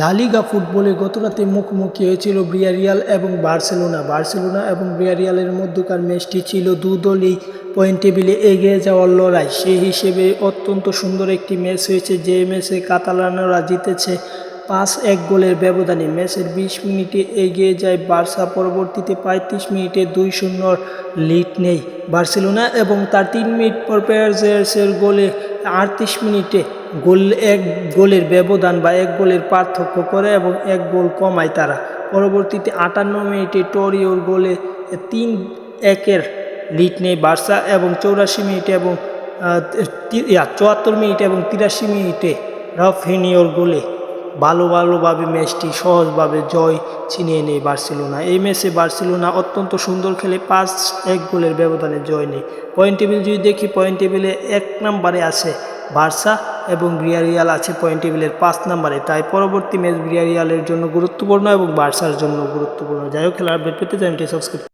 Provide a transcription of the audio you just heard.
La Liga ফুটবলে গতরাতে মুখোমুখি হয়েছিল ব্রিয়ারিয়াল এবং বার্সেলোনা। বার্সেলোনা এবং ব্রিয়ারিয়ালের মধ্যকার ম্যাচটি ছিল দু দলই পয়েন্ট টেবিলে এগিয়ে যাওয়ার লড়াই। সেই হিসেবে অত্যন্ত সুন্দর একটি ম্যাচ হয়েছে, যে ম্যাচে কাতালানরা জিতেছে পাঁচ এক গোলের ব্যবধানে ম্যাচের বিশ মিনিটে এগিয়ে যায় বার্সা। পরবর্তীতে পঁয়ত্রিশ মিনিটে দুই শূন্যর লিড নেই বার্সেলোনা এবং তার তিন মিনিট পর পেয়ার্সের গোলে আটত্রিশ মিনিটে গোল এক গোলের ব্যবধান বা এক গোলের পার্থক্য করে এবং এক গোল কমায় তারা। পরবর্তীতে আটান্ন মিনিটে টরিওর গোলে তিন একের লিড নেই বার্সা এবং চৌরাশি মিনিটে এবং চুয়াত্তর মিনিটে এবং তিরাশি মিনিটে রাফিনিওর গোলে ভালো ভালোভাবে ম্যাচটি সহজভাবে জয় ছিনিয়ে নেয় বার্সেলোনা। এই ম্যাচে বার্সেলোনা অত্যন্ত সুন্দর খেলে পাঁচ এক গোলের ব্যবধানে জয় নেয়। পয়েন্ট টেবিল যদি দেখি, পয়েন্ট টেবিলে এক নম্বরে আছে বার্সা এবং ব্রিয়ারিয়াল আছে পয়েন্ট টেবিলের পাঁচ নম্বরে। তাই পরবর্তী ম্যাচ ব্রিয়ারিয়ালের জন্য গুরুত্বপূর্ণ এবং বার্সার জন্য গুরুত্বপূর্ণ। যাই হোক, খেলার আপডেট পেতে চ্যানেলটি সাবস্ক্রাইব